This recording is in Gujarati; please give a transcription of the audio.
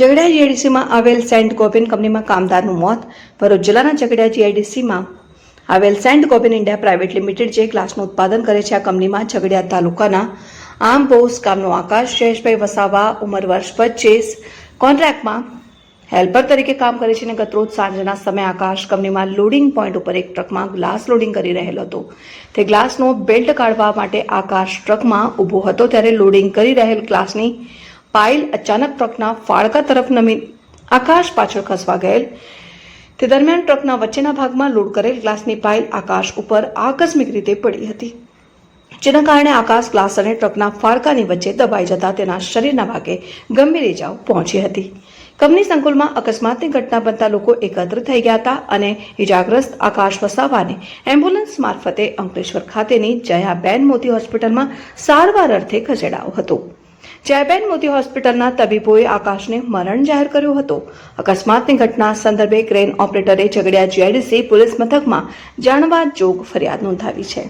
ઝઘડિયા જીઆઈડીસીમાં આવેલ સેન્ટ ગોબિન કંપનીમાં કામદારનું મોત, ભરૂચ જિલ્લાના ઝઘડિયા જીઆઈડીસીમાં આવેલ Saint Gobain India private limited જે ગ્લાસનું ઉત્પાદન કરે છે આ કંપનીમાં ઝઘડિયા તાલુકાના આમબોસ ગામનો આકાશ જયેશભાઈ વસાવા, ઉંમર વર્ષ પચીસ, કોન્ટ્રાક્ટમાં હેલ્પર તરીકે કામ કરે છે અને ગતરોજ સાંજના સમયે આકાશ કંપનીમાં લોડિંગ પોઈન્ટ ઉપર એક ટ્રકમાં ગ્લાસ લોડિંગ કરી રહેલો હતો. તે ગ્લાસનો બેલ્ટ કાઢવા માટે આકાશ ટ્રકમાં ઊભો હતો, ત્યારે લોડિંગ કરી રહેલ ગ્લાસની પાઇલ અચાનક ટ્રકના ફાળકા તરફ નમી આકાશ પાછળ ખસવા ગયેલ. તે દરમિયાન ટ્રકના વચ્ચેના ભાગમાં લોડ કરેલ ગ્લાસની પાઇલ આકાશ ઉપર આકસ્મિક રીતે પડી હતી. જેના કારણે આકાશ ગ્લાસ અને ટ્રકના ફાળકાની વચ્ચે દબાઈ જતા તેના શરીરના ભાગે ગંભીર ઇજાઓ પહોંચી હતી. કંપની સંકુલમાં અકસ્માતની ઘટના બનતા લોકો એકત્ર થઈ ગયા હતા અને ઇજાગ્રસ્ત આકાશ વસાવાને એમ્બ્યુલન્સ મારફતે અંકલેશ્વર ખાતેની જયાબેન મોતી હોસ્પિટલમાં સારવાર અર્થે ખસેડાયો હતો. જયાબેન મોતી હોસ્પિટલના તબીબોએ આકાશને મરણ જાહેર કર્યો હતો. અકસ્માતની ઘટના સંદર્ભે ક્રેન ઓપરેટરે ઝઘડિયા જીઆઈડીસી પોલીસ મથકમાં જાણવા જોગ ફરિયાદ નોંધાવી છે.